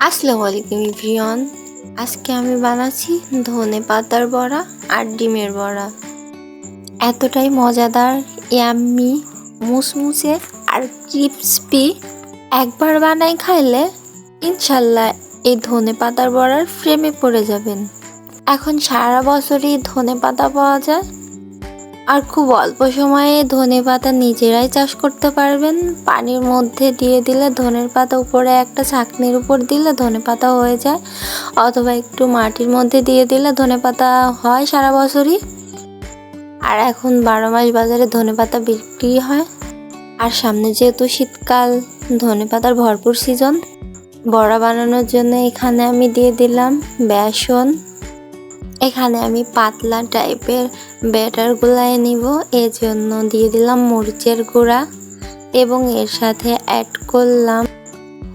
আসসালামু আলাইকুম ভিয়ন আজকে আমি বানাচ্ছি ধনে পাতার বড়া আর ডিমের বড়া। এতটাই মজাদার ইয়াম্মি মুসমুসে আর ক্রিপসপি একবার বানাই খাইলে ইনশাল্লাহ এই ধনে পাতার বড়ার ফ্রেমে পড়ে যাবেন। এখন সারা বছরই ধনে পাতা পাওয়া যায়। আর খুব অল্প সময়ে ধনে পাতা নিজেরাই চাষ করতে পারবেন। পানির মধ্যে দিয়ে দিলে ধনের পাতা উপরে একটা ছাকনির উপর দিলে ধনে পাতা হয়ে যায়। অথবা একটু মাটির মধ্যে দিয়ে দিলে ধনে পাতা হয় সারা বছরই। আর এখন বারো মাস বাজারে ধনে পাতা বিক্রি হয়। আর সামনে যেহেতু শীতকাল, ধনে পাতার ভরপুর সিজন বড়া বানানোর জন্য এখানে আমি দিয়ে দিলাম বেসন এখানে আমি পাতলা টাইপের ব্যাটার গুলাই নিব। এর জন্য দিয়ে দিলাম মরিচের গুঁড়া এবং এর সাথে অ্যাড করলাম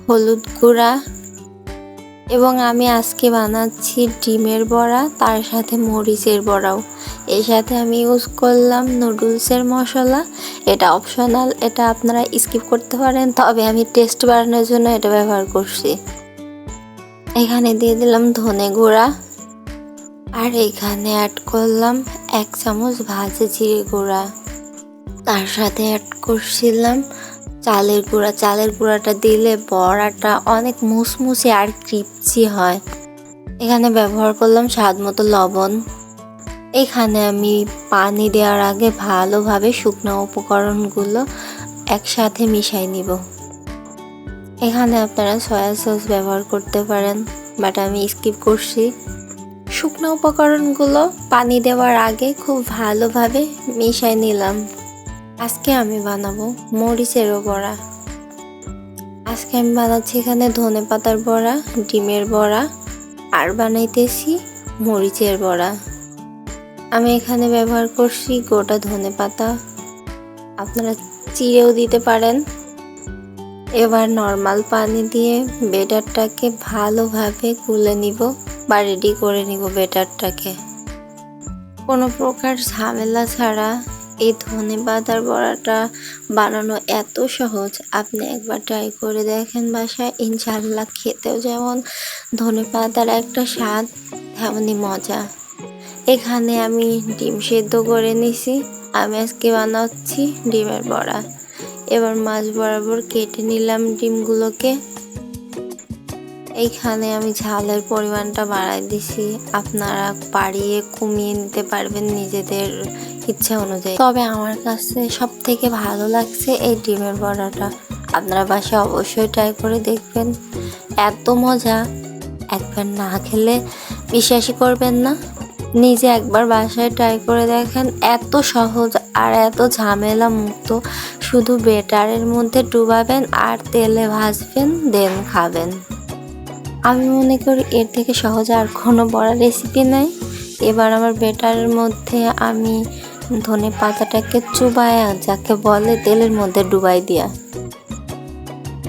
হলুদ গুঁড়া এবং আমি আজকে বানাচ্ছি ডিমের বড়া, তার সাথে মরিচের বড়াও। এর সাথে আমি ইউজ করলাম নুডলসের মশলা। এটা অপশনাল এটা আপনারা স্কিপ করতে পারেন। তবে আমি টেস্ট বাড়ানোর জন্য এটা ব্যবহার করছি। এখানে দিয়ে দিলাম ধনে গুঁড়া। আর এখানে অ্যাড করলাম এক চামচ ভাজে জিরে গুঁড়া। তার সাথে অ্যাড করছিলাম চালের গুঁড়া। চালের গুঁড়াটা দিলে বড়াটা অনেক মুসমুসে আর ক্রিপচি হয়। এখানে ব্যবহার করলাম স্বাদ মতো লবণ। এখানে আমি পানি দেওয়ার আগে ভালোভাবে শুকনো উপকরণগুলো একসাথে মিশাই নিব। এখানে আপনারা সয়া সস ব্যবহার করতে পারেন বাট আমি স্কিপ করছি। শুকনো উপকরণগুলো পানি দেওয়ার আগে খুব ভালোভাবে মিশাই নিলাম। আজকে আমি বানাবো মরিচেরও বড়া। আজকে আমি বানাচ্ছি এখানে ধনে পাতার বড়া, ডিমের বড়া, আর বানাইতেছি মরিচের বড়া। আমি এখানে ব্যবহার করছি গোটা ধনে পাতা। আপনারা চিড়েও দিতে পারেন। এবার নর্মাল পানি দিয়ে বেটারটাকে ভালোভাবে গুলে নিব। বা রেডি করে নিব বেটারটাকে। কোনো প্রকার ঝামেলা ছাড়া এই ধনে পাতার বড়াটা বানানো এত সহজ। আপনি একবার ট্রাই করে দেখেন বাসায়। ইনশাল্লাহ খেতেও যেমন ধনে পাতার একটা স্বাদ, তেমনই মজা। এখানে আমি ডিম সেদ্ধ করে নিছি। আমি আজকে বানাচ্ছি ডিমের বড়া। এবার মাছ বরাবর কেটে নিলাম ডিমগুলোকে। এইখানে আমি ঝালের পরিমাণটা বাড়াই দিছি। আপনারা বাড়িয়ে কমিয়ে নিতে পারবেন নিজেদের ইচ্ছা অনুযায়ী। তবে আমার কাছে সব থেকে ভালো লাগছে এই ডিমের বড়াটা। আপনারা বাসায় অবশ্যই ট্রাই করে দেখবেন। এত মজা। একবার না খেলে বিশ্বাসই করবেন না। নিজে একবার বাসায় ট্রাই করে দেখেন, এত সহজ আর এত ঝামেলা মুক্ত। শুধু বেটারের মধ্যে ডুবাবেন আর তেলে ভাজবেন দেন খাবেন। আমি মনে করি এর থেকে সহজ আর কোনো বড়া রেসিপি নাই। এবার আমার বেটারের মধ্যে আমি ধনে পাতাটাকে চুবায়া যাকে বলে তেলের মধ্যে ডুবাই দিয়া।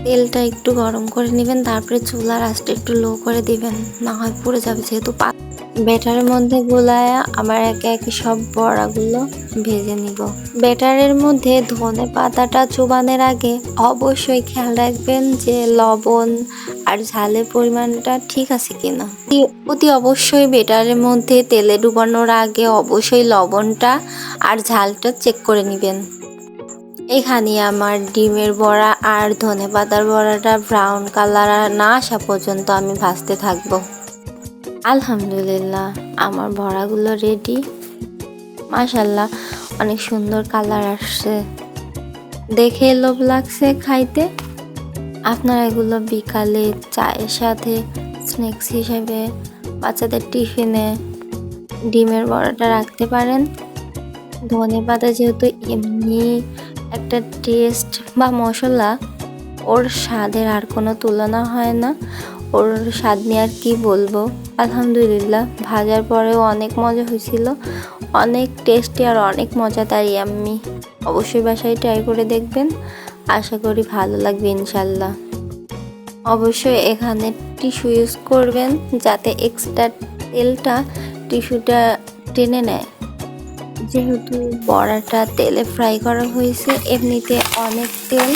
তেলটা একটু গরম করে নেবেন, তারপরে চুলার আঁচটা একটু লো করে দিবেন, না হয় পুড়ে যাবে, যেহেতু বেটারের মধ্যে গুলায়া আবার একে একে সব বড়াগুলো ভেজে নিব। বেটারের মধ্যে ধনে পাতাটা চুবানোর আগে অবশ্যই খেয়াল রাখবেন যে লবণ আর ঝালের পরিমাণটা ঠিক আছে কিনা। অতি অবশ্যই বেটারের মধ্যে তেলে ডুবানোর আগে অবশ্যই লবণটা আর ঝালটা চেক করে নেবেন। এখানে আমার ডিমের বড়া আর ধনে পাতার বড়াটা ব্রাউন কালার না আসা পর্যন্ত আমি ভাজতে থাকব। আলহামদুলিল্লাহ, আমার বড়াগুলো রেডি মাশাল্লাহ অনেক সুন্দর কালার আসছে। দেখে লোভ লাগছে খাইতে। আপনারা এগুলো বিকালে চায়ের সাথে স্ন্যাক্স হিসেবে, বাচ্চাদের টিফিনে, ডিমের বড়াটা রাখতে পারেন। ধনে পাতা যেহেতু এমনি একটা টেস্ট বা মশলা, ওর স্বাদের আর কোনো তুলনা হয় না। ওর স্বাদ নিয়ে আর কী বলব? আলহামদুলিল্লাহ, ভাজার পরেও অনেক মজা হয়েছিল। অনেক টেস্টি আর অনেক মজাদার আমি অবশ্যই বাসায় ট্রাই করে দেখবেন। আশা করি ভালো লাগবে ইনশাল্লাহ। অবশ্যই এখানে টিস্যু ইউজ করবেন যাতে এক্সট্রা তেলটা টিস্যুটা টেনে নেয়। যেহেতু বড়াটা তেলে ফ্রাই করা হয়েছে, এমনিতে অনেক তেল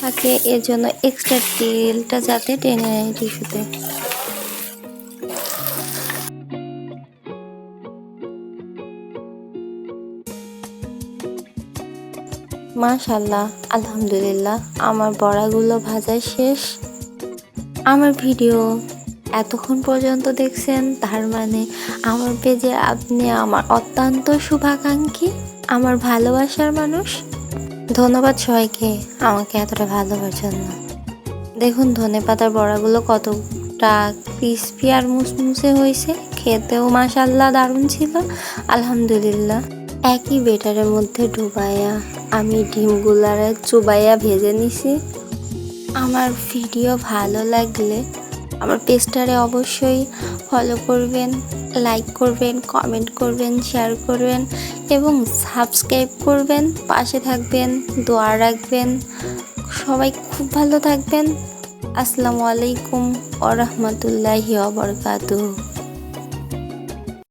থাকে এর জন্য এক্সট্রা তেলটা যাতে টেনে নেয় টিস্যুতে মাশাল্লাহ, আলহামদুলিল্লাহ, আমার বড়াগুলো ভাজা শেষ। আমার ভিডিও এতক্ষণ পর্যন্ত দেখছেন, তার মানে আমার পেজে আপনি আমার অত্যন্ত শুভাকাঙ্ক্ষী, আমার ভালোবাসার মানুষ। ধন্যবাদ সবাইকে আমাকে এতটা ভালোবাসার জন্য। দেখুন, ধনে পাতার বড়াগুলো কতটা ক্রিস্পি আর মুসমুসে হয়েছে, খেতেও মাসাল্লাহ দারুণ ছিল, আলহামদুলিল্লাহ। একই বেটারের মধ্যে ডুবাইয়া আমি ডিমগুলারে চুবাইয়া ভেজে নিছি। আমার ভিডিও ভালো লাগলে আমার পেজটারে অবশ্যই ফলো করবেন লাইক করবেন কমেন্ট করবেন শেয়ার করবেন এবং সাবস্ক্রাইব করবেন। পাশে থাকবেন, দোয়া রাখবেন। সবাই খুব ভালো থাকবেন। আসসালামু আলাইকুম ওরহমতুল্লাহি ওবরকাতুহ